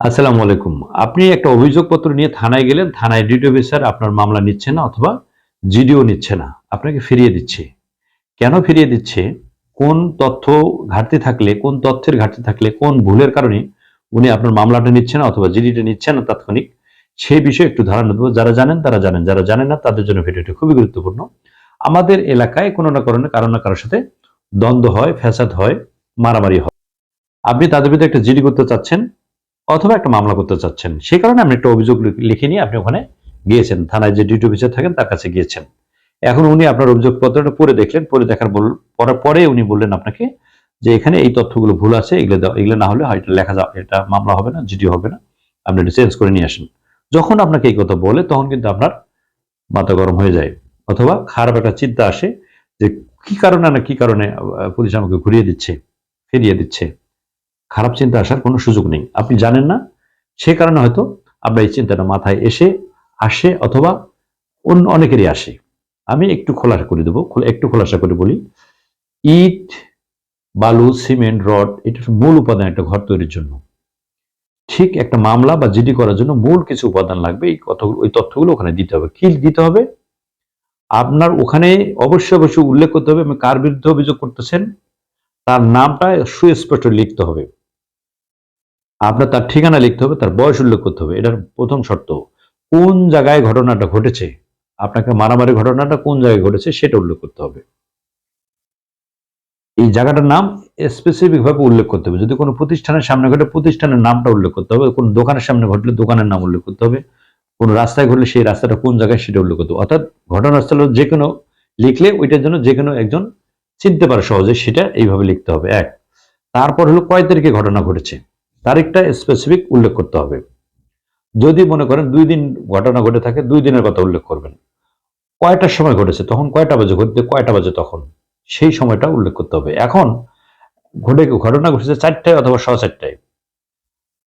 আসসালামু আলাইকুম। আপনি একটা অভিযোগপত্র নিয়ে থানায় গেলেন, থানায় ডিডি অফিসার আপনার মামলা নিচ্ছে না অথবা জিডিও নিচ্ছে না, আপনাকে ফিরিয়ে দিচ্ছে। কেন ফিরিয়ে দিচ্ছে? কোন তথ্য ঘাটতি থাকলে, কোন তথ্যের ঘাটতি থাকলে, কোন ভুলের কারণে উনি আপনার মামলাটা নিচ্ছে না অথবা জিডিটা নিচ্ছে না তাৎক্ষণিক সেই বিষয়ে একটু ধারণা দেবো। যারা জানেন, তারা জানেন, যারা জানেন না, তাদের জন্য ভিডিওটি খুবই গুরুত্বপূর্ণ। আমাদের এলাকায় কোনো না কারণে কারও না কারোর সাথে দ্বন্দ্ব হয়, ফ্যাসাদ হয়, মারামারি হয়। আপনি তাদের ভিতরে একটা জিডি করতে চাচ্ছেন অথবা একটা মামলা করতে চাচ্ছেন। সেই কারণে আপনি একটা অভিযোগ লিখে নিয়ে আপনি ওখানে গিয়েছেন। থানায় যে ডিউটি অফিসার থাকেন তার কাছে গিয়েছেন। এখন উনি আপনার অভিযোগপত্রটা পড়ে দেখলেন, পড়ে দেখার বল পরে উনি বললেন আপনাকে যে এখানে এই তথ্যগুলো ভুল আছে, এগুলো এগুলো না হলে হয়তো লেখা যাবে, এটা মামলা হবে না, জিডি হবে না। আপনি এটা চেঞ্জ করে নিয়ে আসেন। যখন আপনাকে এই কথা বলে তখন কিন্তু আপনার মাথা গরম হয়ে যায়। অথবা খারাপ একটা চিন্তা আসে যে কি কারণে না কি কারণে পুলিশ আমাকে ঘুরিয়ে দিচ্ছে, ফিরিয়ে দিচ্ছে। খারাপ চিন্তা আসার কোনো সুযোগ নেই। আপনি জানেন না, সে কারণে হয়তো আপনার এই চিন্তাটা মাথায় এসে আসে অথবা অন্য অনেকেরই আসে। আমি একটু খোলাসা করে দেবো একটু খোলাসা করে বলি। ইট, বালু, সিমেন্ট, রড, এটার মূল উপাদান একটা ঘর তৈরির জন্য। ঠিক একটা মামলা বা জিডি করার জন্য মূল কিছু উপাদান লাগবে, এই কথাগুলো ওই তথ্যগুলো ওখানে দিতে হবে। কি দিতে হবে? আপনার ওখানে অবশ্যই অবশ্যই উল্লেখ করতে হবে আপনি কার বিরুদ্ধে অভিযোগ করতেছেন, তার নামটা সুস্পষ্ট লিখতে হবে। আপনার তার ঠিকানা লিখতে হবে, তার বয়স উল্লেখ করতে হবে। এটার প্রথম শর্ত, কোন জায়গায় ঘটনাটা ঘটেছে, আপনাকে মারামারি ঘটনাটা কোন জায়গায় ঘটেছে সেটা উল্লেখ করতে হবে। এই জায়গাটার নাম স্পেসিফিক ভাবে উল্লেখ করতে হবে। যদি কোনো প্রতিষ্ঠানের সামনে ঘটে, প্রতিষ্ঠানের নামটা উল্লেখ করতে হবে। কোনো দোকানের সামনে ঘটলে দোকানের নাম উল্লেখ করতে হবে। কোনো রাস্তায় ঘটলে সেই রাস্তাটা কোন জায়গায় সেটা উল্লেখ করতে হবে। অর্থাৎ ঘটনাস্থল যে কোনো লিখলে ওইটার জন্য যে কোনো একজন চিনতে পারে সহজে, সেটা এইভাবে লিখতে হবে। এক, তারপর হলো কয় তারিখে ঘটনা ঘটেছে? তারিখটা স্পেসিফিক উল্লেখ করতে হবে। যদি মনে করেন দুই দিন ঘটনা ঘটে থাকে, দুই দিনের কথা উল্লেখ করবেন। কয়টার সময় ঘটেছে? তখন কয়টা বাজে ঘটতে কয়টা বাজে তখন? সেই সময়টা উল্লেখ করতে হবে। এখন ঘটে, ঘটনা ঘটেছে চারটায় অথবা শ চারটায়,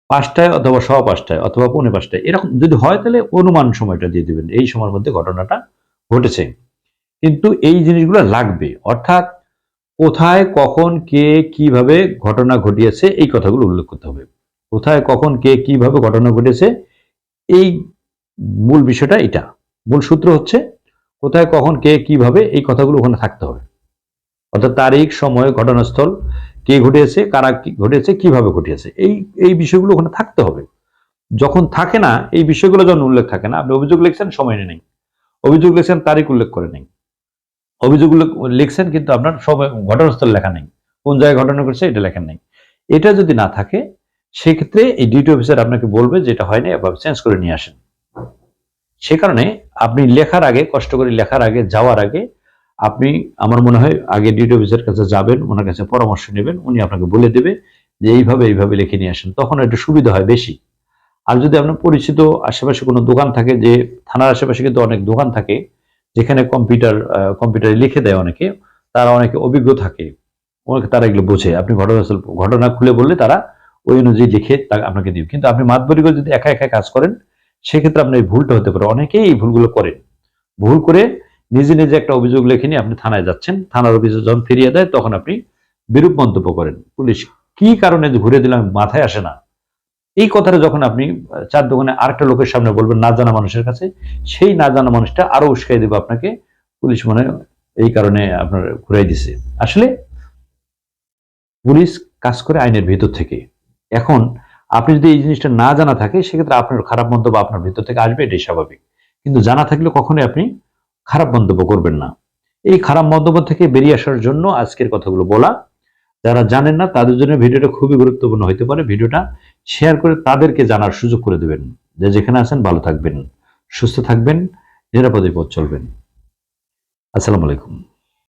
পাঁচটায় অথবা শ পাঁচটায় অথবা পৌনে পাঁচটায়, এরকম যদি হয় তাহলে অনুমান সময়টা দিয়ে দিবেন। এই সময়ের মধ্যে ঘটনাটা ঘটেছে। কিন্তু এই জিনিসগুলো লাগবে। অর্থাৎ কোথায়, কখন, কে, কীভাবে ঘটনা ঘটিয়েছে, এই কথাগুলো উল্লেখ করতে হবে। কোথায়, কখন, কে, কীভাবে ঘটনা ঘটেছে, এই মূল বিষয়টা এটা। মূল সূত্র হচ্ছে, কোথায়, কখন, কে, কীভাবে, এই কথাগুলো ওখানে থাকতে হবে। অর্থাৎ তারিখ, সময়, ঘটনাস্থল, কে ঘটিয়েছে, কারা ঘটিয়েছে, কীভাবে ঘটিয়েছে, এই এই বিষয়গুলো ওখানে থাকতে হবে। যখন থাকে না, এই বিষয়গুলো যখন উল্লেখ থাকে না, আপনি অভিযোগ লিখছেন, সময় নেই। অভিযোগ লিখছেন, তারিখ উল্লেখ করে নেই। অভিযোগ উল্লেখ লিখছেন, কিন্তু আপনার সব ঘটনাস্থল লেখা নেই। কোন জায়গায় ঘটনা ঘটছে এটা লেখা নেই। এটা যদি না থাকে, সেক্ষেত্রে এই ডিউটি অফিসার আপনাকে বলবে যে এটা হয়নি, এভাবে চেঞ্জ করে নিয়ে আসেন। সে কারণে আপনি লেখার আগে, কষ্ট করে লেখার আগে, যাওয়ার আগে আপনি, আমার মনে হয়, আগে ডিউটি অফিসার কাছে যাবেন, ওনার কাছে পরামর্শ নেবেন, উনি আপনাকে বলে দেবে যে এইভাবে এইভাবে লিখে নিয়ে আসেন। তখন একটু সুবিধা হয় বেশি। আর যদি আপনার পরিচিত আশেপাশে কোনো দোকান থাকে, যে থানার আশেপাশে কিন্তু অনেক দোকান থাকে যেখানে কম্পিউটার কম্পিউটারে লিখে দেয় অনেকে, তারা অনেকে অভিজ্ঞ থাকে। অনেকে তারা এগুলো বোঝে। আপনি ঘটনাস্থল, ঘটনা খুলে বললে তারা ওই অনুযায়ী লিখে তা- আপনাকে দিবে। কিন্তু আপনি করে যদি একা একা কাজ করেন, সেক্ষেত্রে আপনার এই ভুলটা হতে পারে। অনেকেই এই ভুলগুলো করেন। ভুল করে নিজে নিজে একটা অভিযোগ লিখে নিয়ে আপনি থানায় যাচ্ছেন। থানার অফিসে যখন ফিরিয়ে দেয়, তখন আপনি বিরূপ মন্তব্য করেন। পুলিশ কি কারণে ঘুরে দিলাম মাথায় আসে না? এই কথাটা যখন আপনি চার দোকানে আরেকটা লোকের সামনে বলবেন না জানা মানুষের কাছে, সেই না জানা মানুষটা আরও উস্কাই দেবে আপনাকে, পুলিশ মনে এই কারণে আপনার ঘুরাই দিছে। আসলে পুলিশ কাজ করে আইনের ভেতর থেকে। এখন আপনি যদি এই জিনিসটা না জানা থাকে, সেক্ষেত্রে আপনার খারাপ মন্তব্য আপনার ভেতর থেকে আসবে, এটাই স্বাভাবিক। কিন্তু জানা থাকলে কখনোই আপনি খারাপ মন্তব্য করবেন না। এই খারাপ মন্তব্য থেকে বেরিয়ে আসার জন্য আজকের কথাগুলো বলা। যারা জানেন না, তাদের জন্য ভিডিওটা খুবই গুরুত্বপূর্ণ হতে পারে। ভিডিওটা শেয়ার করে তাদেরকে জানার সুযোগ করে দেবেন। যে যেখানে আছেন, ভালো থাকবেন, সুস্থ থাকবেন, নিরাপদে পথ চলবেন। আসসালামু আলাইকুম।